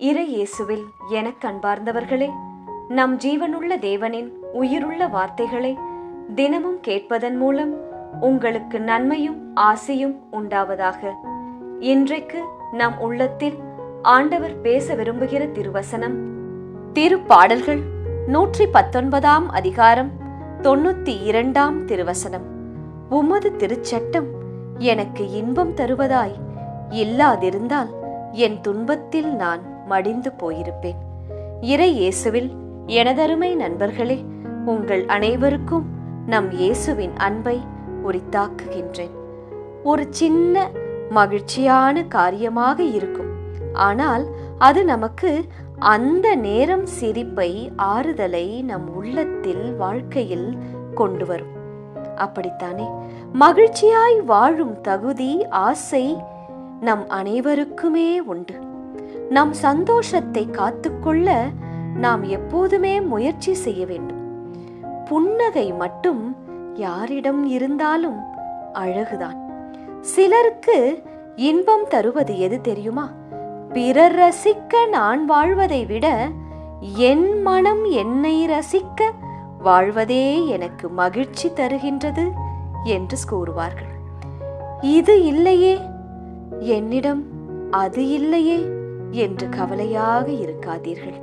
இறை இயேசுவில் எனக் கண்பார்ந்தவர்களே நம் ஜீவனுள்ள தேவனின் உயிருள்ள வார்த்தைகளை தினமும் கேட்பதன் மூலம் உங்களுக்கு நன்மையும் ஆசையும் உண்டாவதாக. இன்றைக்கு நம் உள்ளத்தில் ஆண்டவர் பேச விரும்புகிற திருவசனம் திருப்பாடல்கள் நூற்றி பத்தொன்பதாம் அதிகாரம் தொண்ணூத்தி இரண்டாம் திருவசனம். உமது திருச்சட்டம் எனக்கு இன்பம் தருவதாய் இல்லாதிருந்தால் என் துன்பத்தில் நான் மடிந்து போயிருப்பேன். இறை இயேசுவில் எனதருமை நண்பர்களே உங்கள் அனைவருக்கும் நம் இயேசுவின் அன்பை உரித்தாக்குகின்றேன். ஒரு சின்ன மகிழ்ச்சியான காரியமாக இருக்கும். ஆனால் அது நமக்கு அந்த நேரம் சிரிப்பை ஆறுதலை நம் உள்ளத்தில் வாழ்க்கையில் கொண்டு வரும். அப்படித்தானே? மகிழ்ச்சியாய் வாழும் தகுதி ஆசை நம் அனைவருக்குமே உண்டு. நம் சந்தோஷத்தை காத்துக்கொள்ள நாம் எப்போதுமே முயற்சி செய்ய வேண்டும். புன்னகை மட்டும் யாரிடம் இருந்தாலும் அழகுதான். சிலருக்கு இன்பம் தருவது எது தெரியுமா? பிறர் ரசிக்க நான் வாழ்வதை விட என் மனம் என்னை ரசிக்க வாழ்வதே எனக்கு மகிழ்ச்சி தருகின்றது என்று கூறுவார்கள். இது இல்லையே? என்னிடம் அது இல்லையே? என்று கவலையாக இருக்காதீர்கள்.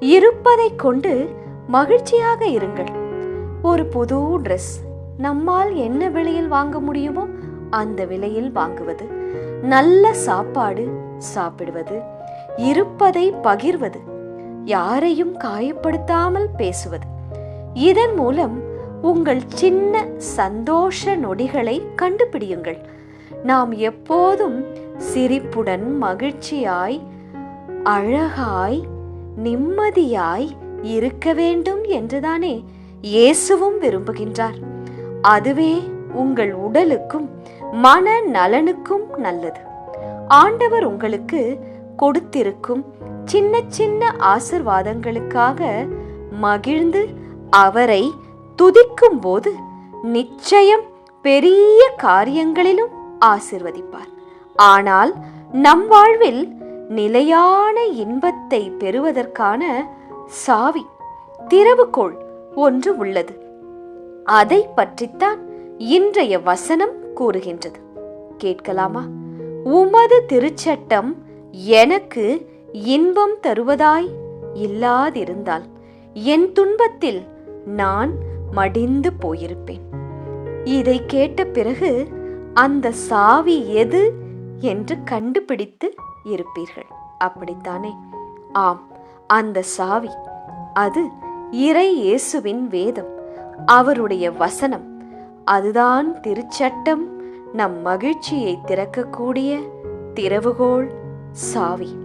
இருப்பதை கொண்டு மகிழ்ச்சியாக இருங்கள். ஒரு புது ட்ரெஸ் நம்மால் என்ன விலையில் வாங்க முடியுமோ அந்த விலையில் வாங்குவது. நல்ல சாப்பாடு சாப்பிடுவது. இருப்பதை பகிர்வது. யாரையும் காயப்படுத்தாமல் பேசுவது. இதன் மூலம் உங்கள் சின்ன சந்தோஷ நொடிகளை கண்டுபிடியுங்கள். நாம் எப்போதும் சிரிப்புடன் மகிழ்ச்சியாய் அழகாய் நிம்மதியாய் இருக்க வேண்டும் என்றுதானே இயேசுவும் விரும்புகின்றார். அதுவே உங்கள் உடலுக்கும் மன நலனுக்கும் நல்லது. ஆண்டவர் உங்களுக்கு கொடுத்திருக்கும் சின்ன சின்ன ஆசிர்வாதங்களுக்காக மகிழ்ந்து அவரை துதிக்கும் போது நிச்சயம் பெரிய காரியங்களிலும் ஆசிர்வதிப்பார். ஆனால் நம் வாழ்வில் நிலையான இன்பத்தை பெறுவதற்கான சாவி திறவுகோள் ஒன்று உள்ளது. அதை பற்றித்தான் இன்றைய வசனம் கூறுகின்றது. கேட்கலாமா? உமது திருச்சட்டம் எனக்கு இன்பம் தருவதாய் இல்லாதிருந்தால் என் துன்பத்தில் நான் மடிந்து போயிருப்பேன். இதை கேட்ட பிறகு அந்த சாவி எது என்று கண்டுபிடித்து இருப்பீர்கள். அப்படித்தானே? ஆம் அந்த சாவி. அது இறை இயேசுவின் வேதம் அவருடைய வசனம். அதுதான் திருச்சட்டம் நம் மகிழ்ச்சியை திறக்கக்கூடிய திறவுகோள் சாவி.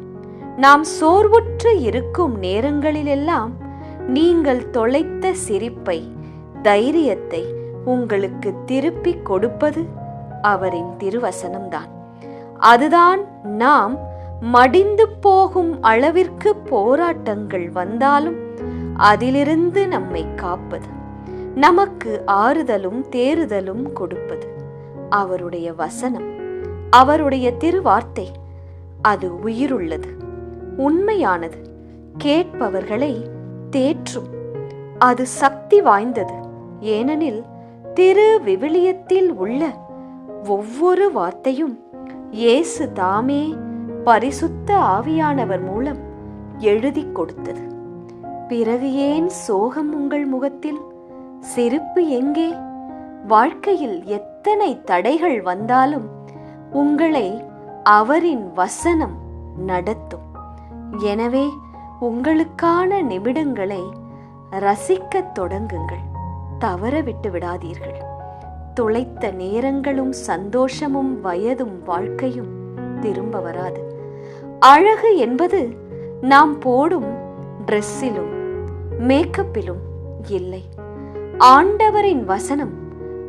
நாம் சோர்வுற்று இருக்கும் நேரங்களிலெல்லாம் நீங்கள் தொலைத்த சிரிப்பை தைரியத்தை உங்களுக்கு திருப்பிக் கொடுப்பது அவரின் திருவசனம்தான். அதுதான் நாம் மடிந்து போகும் அளவிற்கு போராட்டங்கள் வந்தாலும் அதிலிருந்து நம்மை காப்பது நமக்கு ஆறுதலும் தேறுதலும் கொடுப்பது. அவருடைய வசனம் அவருடைய திருவார்த்தை அது உயிருள்ளது உண்மையானது. கேட்பவர்களை தேற்றும் அது சக்தி வாய்ந்தது. ஏனெனில் திரு விவிலியத்தில் உள்ள ஒவ்வொரு வார்த்தையும் இயேசு தாமே பரிசுத்த ஆவியானவர் மூலம் எழுதி கொடுத்தது. பிறகு ஏன் சோகம் உங்கள் முகத்தில்? சிரிப்பு எங்கே? வாழ்க்கையில் எத்தனை தடைகள் வந்தாலும் உங்களை அவரின் வசனம் நடத்தும். எனவே உங்களுக்கான நிமிடங்களை ரசிக்கத் தொடங்குங்கள். தவற விட்டு விடாதீர்கள். துளைத்த நேரங்களும் சந்தோஷமும் வயதும் வாழ்க்கையும் திரும்ப வராது. அழகு என்பது நாம் போடும் ட்ரெஸ்ஸிலும் மேக்கப்பிலும் இல்லை. ஆண்டவரின் வசனம்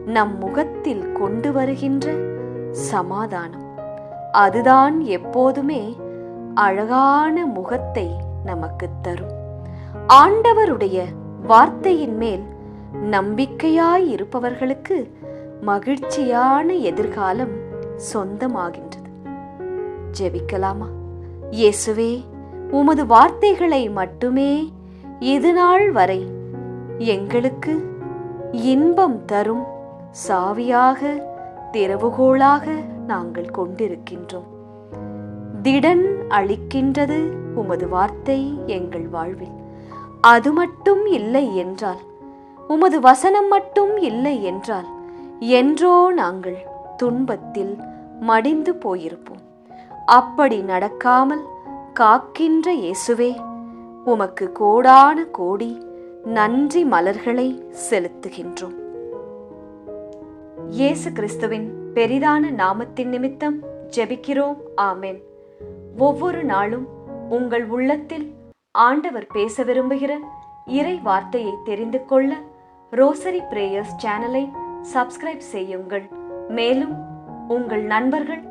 நம் முகத்தில் கொண்டு வருகின்ற சமாதானம். அதுதான் எப்போதுமே அழகான முகத்தை நமக்கு தரும். ஆண்டவருடைய வார்த்தையின் மேல் நம்பிக்கையாய் இருப்பவர்களுக்கு மகிழ்ச்சியான எதிர்காலம் சொந்தமாகின்றது. ஜெபிக்கலாமா? இயேசுவே உமது வார்த்தைகளை மட்டுமே இதுநாள் வரை எங்களுக்கு இன்பம் தரும் சாவியாக திறவுகோளாக நாங்கள் கொண்டிருக்கின்றோம். திடன் அளிக்கின்றது உமது வார்த்தை எங்கள் வாழ்வில். அது மட்டும் இல்லை என்றால் உமது வசனம் மட்டும் இல்லை என்றால் என்றோ நாங்கள் துன்பத்தில் மடிந்து போயிருப்போம். அப்படி நடக்காமல் காக்கின்ற இயேசுவே உமக்கு கோடான கோடி நன்றி மலர்களை செலுத்துகின்றோம். இயேசு கிறிஸ்துவின் பெரிதான நாமத்தின் நிமித்தம் ஜெபிக்கிறோம். ஆமென். ஒவ்வொரு நாளும் உங்கள் உள்ளத்தில் ஆண்டவர் பேச விரும்புகிற இறை வார்த்தையை தெரிந்து கொள்ள ரோசரி பிரேயர்ஸ் சேனலை சப்ஸ்கிரைப் செய்யுங்கள். மேலும் உங்கள் நண்பர்கள்